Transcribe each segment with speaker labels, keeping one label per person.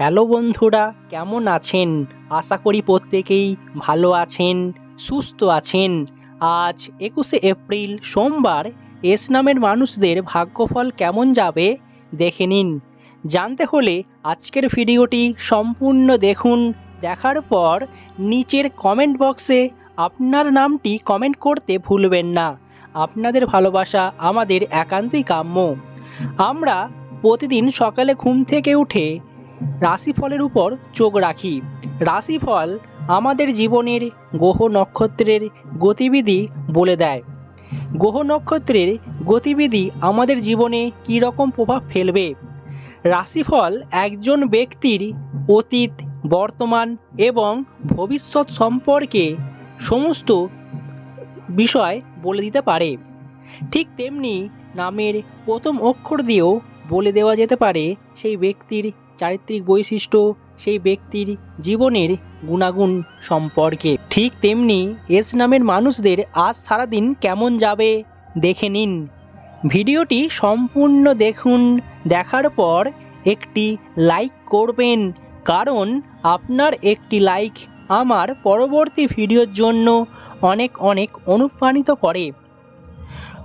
Speaker 1: Hello বন্ধুরা, কেমন আছেন? আশা করি প্রত্যেকেই ভালো আছেন, সুস্থ আছেন। আজ একুশে এপ্রিল, সোমবার, এস নামের মানুষদের ভাগ্যফল কেমন যাবে দেখে নিন। জানতে হলে আজকের ভিডিওটি সম্পূর্ণ দেখুন। দেখার পর নিচের কমেন্ট বক্সে আপনার নামটি কমেন্ট করতে ভুলবেন না। আপনাদের ভালোবাসা আমাদের একান্তই কাম্য। আমরা প্রতিদিন সকালে ঘুম থেকে উঠে রাশিফলের উপর চোখ রাখি। রাশিফল আমাদের জীবনের গ্রহ নক্ষত্রের গতিবিধি বলে দেয়। গ্রহ নক্ষত্রের গতিবিধি আমাদের জীবনে কী রকম প্রভাব ফেলবে? রাশিফল একজন ব্যক্তির অতীত, বর্তমান এবং ভবিষ্যৎ সম্পর্কে সমস্ত বিষয় বলে দিতে পারে। ঠিক তেমনি নামের প্রথম অক্ষর দিয়েও বলে দেওয়া যেতে পারে সেই ব্যক্তির চারিত্রিক বৈশিষ্ট্য সেই ব্যক্তির জীবনের গুণাগুণ সম্পর্কে। ঠিক তেমনি এস নামের মানুষদের আজ সারাদিন কেমন যাবে দেখে নিন। ভিডিওটি সম্পূর্ণ দেখুন, দেখার পর একটি লাইক করবেন, কারণ আপনার একটি লাইক আমার পরবর্তী ভিডিওর জন্য অনেক অনেক অনুপ্রাণিত করে।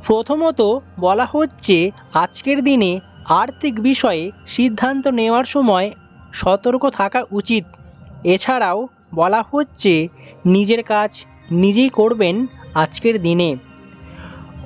Speaker 1: প্রথমত বলা হচ্ছে, আজকের দিনে আর্থিক বিষয়ে সিদ্ধান্ত নেওয়ার সময় সতর্ক থাকা উচিত। এছাড়াও বলা হচ্ছে, নিজের কাজ নিজেই করবেন আজকের দিনে।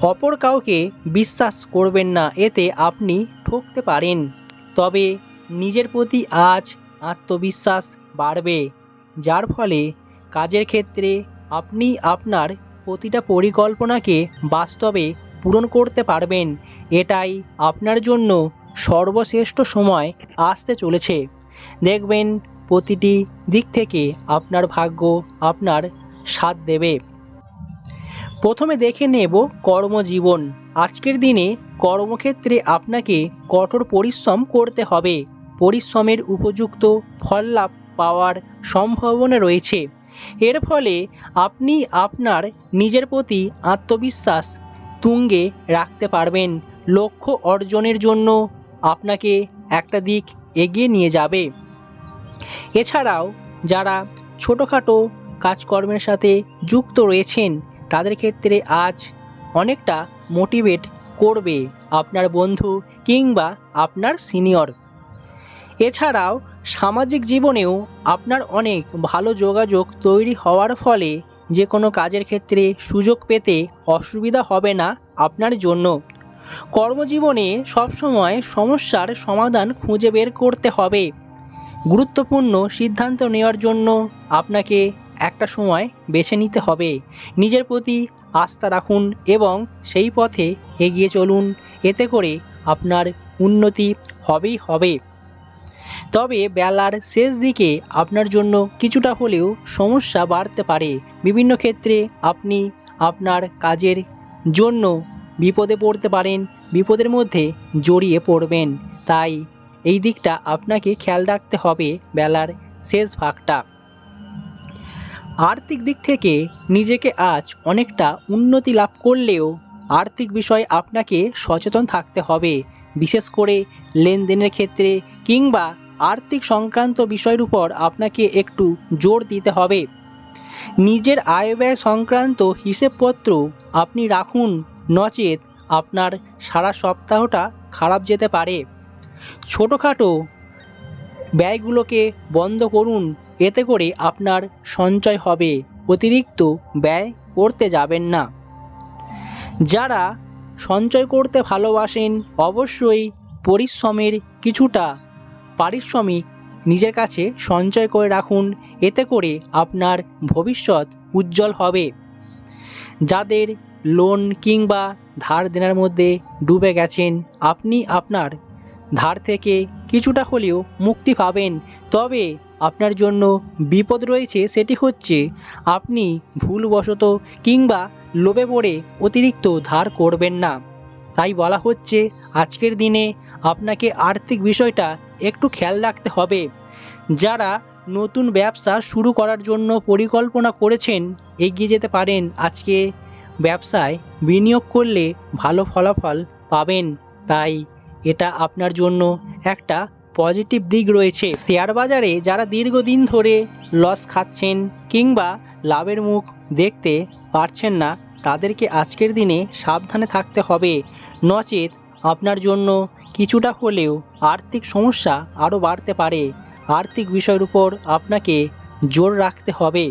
Speaker 1: অপর কাউকে বিশ্বাস করবেন না, এতে আপনি ঠকতে পারেন। তবে নিজের প্রতি আজ আত্মবিশ্বাস বাড়বে, যার ফলে কাজের ক্ষেত্রে আপনি আপনার প্রতিটা পরিকল্পনাকে বাস্তবে পূরণ করতে পারবেন। এটাই আপনার জন্য সর্বশ্রেষ্ঠ সময় আসতে চলেছে। দেখবেন প্রতিটি দিক থেকে আপনার ভাগ্য আপনার সাথ দেবে। প্রথমে দেখে নেব কর্মজীবন। আজকের দিনে কর্মক্ষেত্রে আপনাকে কঠোর পরিশ্রম করতে হবে। পরিশ্রমের উপযুক্ত ফল লাভ পাওয়ার সম্ভাবনা রয়েছে। এর ফলে আপনি আপনার নিজের প্রতি আত্মবিশ্বাস তুঙ্গে রাখতে পারবেন। লক্ষ্য অর্জনের জন্য আপনাকে একটা দিক এগিয়ে নিয়ে যাবে। এছাড়াও যারা ছোটোখাটো কাজকর্মের সাথে যুক্ত রয়েছেন, তাদের ক্ষেত্রে আজ অনেকটা মোটিভেট করবে আপনার বন্ধু কিংবা আপনার সিনিয়র। এছাড়াও সামাজিক জীবনেও আপনার অনেক ভালো যোগাযোগ তৈরি হওয়ার ফলে যে কোনো কাজের ক্ষেত্রে সুযোগ পেতে অসুবিধা হবে না আপনার জন্য। কর্মজীবনে সবসময় সমস্যার সমাধান খুঁজে বের করতে হবে। গুরুত্বপূর্ণ সিদ্ধান্ত নেওয়ার জন্য আপনাকে একটা সময় বেছে নিতে হবে। নিজের প্রতি আস্থা রাখুন এবং সেই পথে এগিয়ে চলুন। এতে করে আপনার উন্নতি হবেই হবে। তবে বেলার শেষ দিকে আপনার জন্য কিছুটা হলেও সমস্যা বাড়তে পারে। বিভিন্ন ক্ষেত্রে আপনি আপনার কাজের জন্য বিপদে পড়তে পারেন, বিপদের মধ্যে জড়িয়ে পড়বেন। তাই এই দিকটা আপনাকে খেয়াল রাখতে হবে বেলার শেষ ভাগটা। আর্থিক দিক থেকে নিজেকে আজ অনেকটা উন্নতি লাভ করলেও আর্থিক বিষয়ে আপনাকে সচেতন থাকতে হবে। বিশেষ করে লেনদেনের ক্ষেত্রে কিংবা আর্থিক সংক্রান্ত বিষয়ের উপর আপনাকে একটু জোর দিতে হবে। নিজের আয় ব্যয় সংক্রান্ত হিসেবপত্র আপনি রাখুন। নচেত আপনার সারা সপ্তাহটা খারাপ যেতে পারে। ছোটোখাটো ব্যয়গুলোকে বন্ধ করুন। এতে করে আপনার সঞ্চয় হবে। অতিরিক্ত ব্যয় করতে যাবেন না। যারা সঞ্চয় করতে ভালোবাসেন অবশ্যই পরিশ্রমের কিছুটা পারিশ্রমিক নিজের কাছে সঞ্চয় করে রাখুন। এতে করে আপনার ভবিষ্যৎ উজ্জ্বল হবে। যাদের লোন কিংবা ধার দেনার মধ্যে ডুবে গেছেন, আপনি আপনার ধার থেকে কিছুটা হলেও মুক্তি পাবেন। তবে আপনার জন্য বিপদ রয়েছে সেটি হচ্ছে আপনি ভুলবশত কিংবা লোভে পড়ে অতিরিক্ত ধার করবেন না। তাই বলা হচ্ছে আজকের দিনে আপনাকে আর্থিক বিষয়টা একটু খেয়াল রাখতে হবে। যারা নতুন ব্যবসা শুরু করার জন্য পরিকল্পনা করেছেন এগিয়ে যেতে পারেন আজকে ব্যবসায় বিনিয়োগ করলে ভালো ফলাফল পাবেন। তাই এটা আপনার জন্য একটা পজিটিভ দিক রয়েছে। শেয়ার বাজারে যারা দীর্ঘদিন ধরে লস খাচ্ছেন কিংবা লাভের মুখ দেখতে পারছেন না, তাদেরকে আজকের দিনে সাবধানে থাকতে হবে। নচেত আপনার জন্য কিছুটা হলেও আর্থিক সমস্যা আরও বাড়তে পারে। আর্থিক বিষয়ের উপর আপনাকে জোর রাখতে হবে।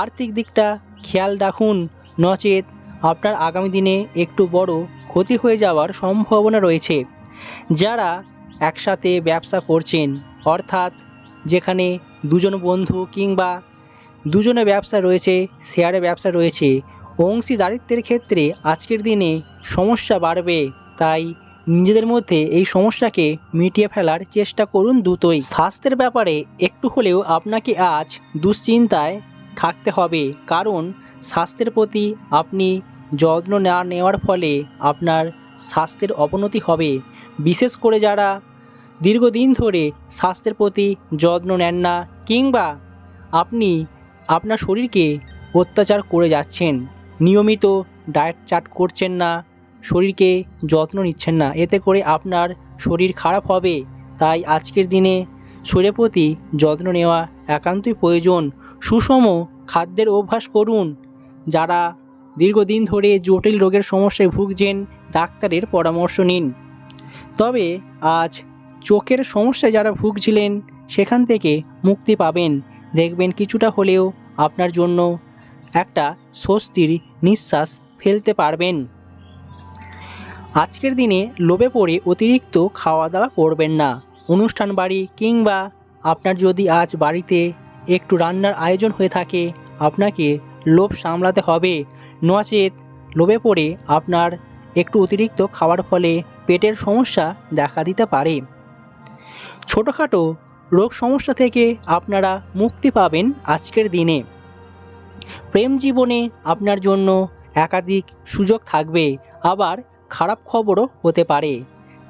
Speaker 1: আর্থিক দিকটা খেয়াল রাখুন। নচেত আপনার আগামী দিনে একটু বড় ক্ষতি হয়ে যাওয়ার সম্ভাবনা রয়েছে। যারা একসাথে ব্যবসা করছেন। অর্থাৎ যেখানে দুজন বন্ধু কিংবা দুজনে ব্যবসা রয়েছে, শেয়ারে ব্যবসা রয়েছে, অংশীদারিত্বের ক্ষেত্রে আজকের দিনে সমস্যা বাড়বে। তাই নিজেদের মধ্যে এই সমস্যাকে মিটিয়ে ফেলার চেষ্টা করুন দ্রুতই। স্বাস্থ্যের ব্যাপারে একটু হলেও আপনাকে আজ দুশ্চিন্তায় থাকতে হবে, কারণ স্বাস্থ্যের প্রতি আপনি যত্ন না নেওয়ার ফলে আপনার স্বাস্থ্যের অবনতি হবে। বিশেষ করে যারা দীর্ঘদিন ধরে স্বাস্থ্যের প্রতি যত্ন নেন না কিংবা আপনি আপনার শরীরকে অত্যাচার করে যাচ্ছেন, নিয়মিত ডায়েট চার্ট করছেন না, শরীরকে যত্ন নিচ্ছেন না, এতে করে আপনার শরীর খারাপ হবে, তাই আজকের দিনে শরীরের প্রতি যত্ন নেওয়া একান্তই প্রয়োজন। সুষম খাদ্যের অভ্যাস করুন। যারা দীর্ঘদিন ধরে জটিল রোগের সমস্যায় ভুগছেন, ডাক্তারের পরামর্শ নিন। তবে আজ চোখের সমস্যায় যারা ভুগছিলেন, সেখান থেকে মুক্তি পাবেন। দেখবেন কিছুটা হলেও আপনার জন্য একটা স্বস্তির নিঃশ্বাস ফেলতে পারবেন। আজকের দিনে লোভে পড়ে অতিরিক্ত খাওয়া দাওয়া করবেন না। অনুষ্ঠান বাড়ি কিংবা আপনার যদি আজ বাড়িতে একটু রান্নার আয়োজন হয়ে থাকে, আপনাকে লোভ সামলাতে হবে। নচেত লোভে পড়ে আপনার একটু অতিরিক্ত খাওয়ার ফলে পেটের সমস্যা দেখা দিতে পারে। ছোটোখাটো রোগ সমস্যা থেকে আপনারা মুক্তি পাবেন আজকের দিনে। প্রেম জীবনে আপনার জন্য একাধিক সুযোগ থাকবে, আবার খারাপ খবরও হতে পারে।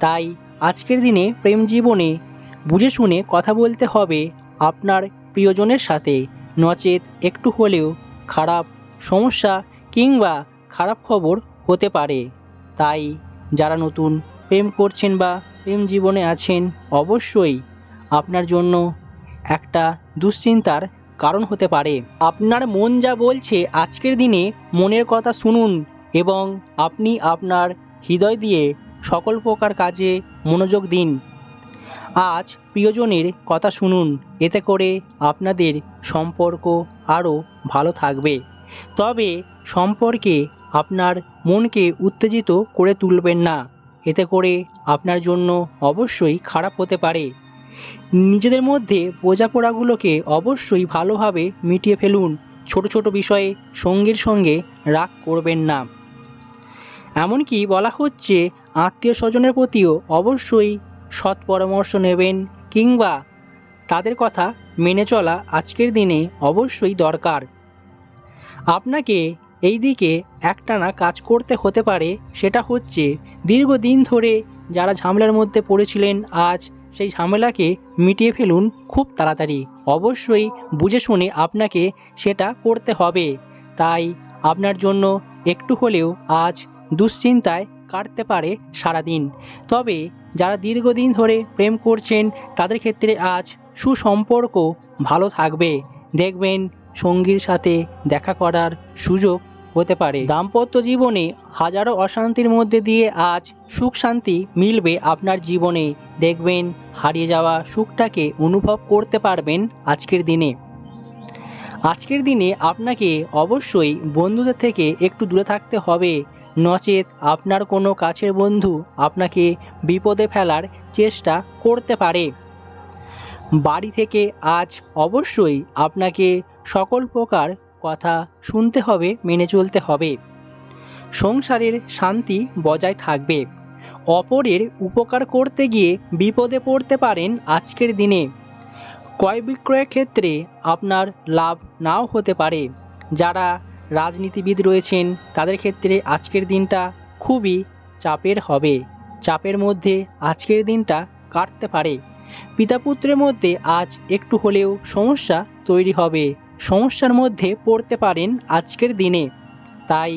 Speaker 1: তাই আজকের দিনে প্রেম জীবনে বুঝে শুনে কথা বলতে হবে আপনার প্রিয়জনের সাথে। নচেত একটু হলেও খারাপ সমস্যা কিংবা খারাপ খবর হতে পারে। তাই যারা নতুন, প্রেম করছেন বা প্রেম জীবনে আছেন, অবশ্যই আপনার জন্য একটা দুশ্চিন্তার কারণ হতে পারে। আপনার মন যা বলছে আজকের দিনে মনের কথা শুনুন এবং আপনি আপনার হৃদয় দিয়ে সকল প্রকার কাজে মনোযোগ দিন। আজ প্রিয়জনের কথা শুনুন, এতে করে আপনাদের সম্পর্ক আরও ভালো থাকবে। তবে সম্পর্কে আপনার মনকে উত্তেজিত করে তুলবেন না। এতে করে আপনার জন্য অবশ্যই খারাপ হতে পারে। নিজেদের মধ্যে বোঝাপড়াগুলোকে অবশ্যই ভালোভাবে মিটিয়ে ফেলুন। ছোট ছোট বিষয়ে সঙ্গীর সঙ্গে রাগ করবেন না। এমনকি বলা হচ্ছে আত্মীয় স্বজনের প্রতিও অবশ্যই সৎ পরামর্শ নেবেন কিংবা তাদের কথা মেনে চলা আজকের দিনে অবশ্যই দরকার। আপনাকে এই দিকে একটানা কাজ করতে হতে পারে, সেটা হচ্ছে দীর্ঘদিন ধরে যারা ঝামেলার মধ্যে পড়েছিলেন, আজ সেই ঝামেলাকে মিটিয়ে ফেলুন খুব তাড়াতাড়ি। অবশ্যই বুঝে শুনে আপনাকে সেটা করতে হবে। তাই আপনার জন্য একটু হলেও আজ দুশ্চিন্তায় কাটতে পারে সারাদিন। তবে যারা দীর্ঘদিন ধরে প্রেম করছেন, তাদের ক্ষেত্রে আজ সুসম্পর্ক ভালো থাকবে। দেখবেন সঙ্গীর সাথে দেখা করার সুযোগ হতে পারে। দাম্পত্য জীবনে হাজারো অশান্তির মধ্যে দিয়ে আজ সুখ শান্তি মিলবে আপনার জীবনে। দেখবেন, হারিয়ে যাওয়া সুখটাকে অনুভব করতে পারবেন আজকের দিনে। আজকের দিনে আপনাকে অবশ্যই বন্ধুদের থেকে একটু দূরে থাকতে হবে। নচেত আপনার কোনো কাছের বন্ধু আপনাকে বিপদে ফেলার চেষ্টা করতে পারে। বাড়ি থেকে আজ অবশ্যই আপনাকে সকল প্রকার কথা শুনতে হবে, মেনে চলতে হবে। সংসারের শান্তি বজায় থাকবে। অপরের উপকার করতে গিয়ে বিপদে পড়তে পারেন আজকের দিনে। ক্রয় বিক্রয়ের ক্ষেত্রে আপনার লাভ নাও হতে পারে। যারা রাজনীতিবিদ রয়েছেন, তাদের ক্ষেত্রে আজকের দিনটা খুবই চাপের হবে। চাপের মধ্যে আজকের দিনটা কাটতে পারে। পিতাপুত্রের মধ্যে আজ একটু হলেও সমস্যা তৈরি হবে। সমস্যার মধ্যে পড়তে পারেন আজকের দিনে। তাই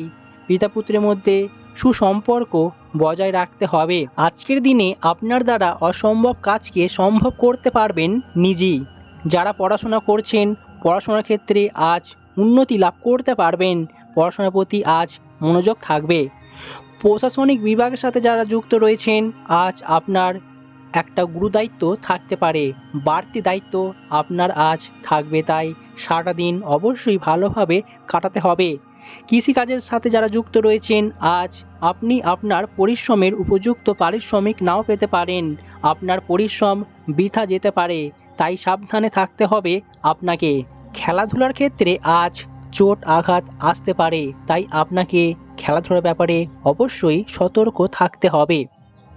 Speaker 1: পিতাপুত্রের মধ্যে সুসম্পর্ক বজায় রাখতে হবে। আজকের দিনে আপনার দ্বারা অসম্ভব কাজকে সম্ভব করতে পারবেন নিজেই। যারা পড়াশোনা করছেন, পড়াশোনার ক্ষেত্রে আজ উন্নতি লাভ করতে পারবেন। পড়াশোনার প্রতি আজ মনোযোগ থাকবে। প্রশাসনিক বিভাগের সাথে যারা যুক্ত রয়েছেন, আজ আপনার একটা গুরুদায়িত্ব থাকতে পারে। বাড়তি দায়িত্ব আপনার আজ থাকবে, তাই সারাটা দিন অবশ্যই ভালোভাবে কাটাতে হবে। কৃষিকাজের সাথে যারা যুক্ত রয়েছেন, আজ আপনি আপনার পরিশ্রমের উপযুক্ত পারিশ্রমিক নাও পেতে পারেন। আপনার পরিশ্রম বৃথা যেতে পারে, তাই সাবধানে থাকতে হবে আপনাকে। খেলাধুলার ক্ষেত্রে আজ চোট আঘাত আসতে পারে, তাই আপনাকে খেলাধুলার ব্যাপারে অবশ্যই সতর্ক থাকতে হবে।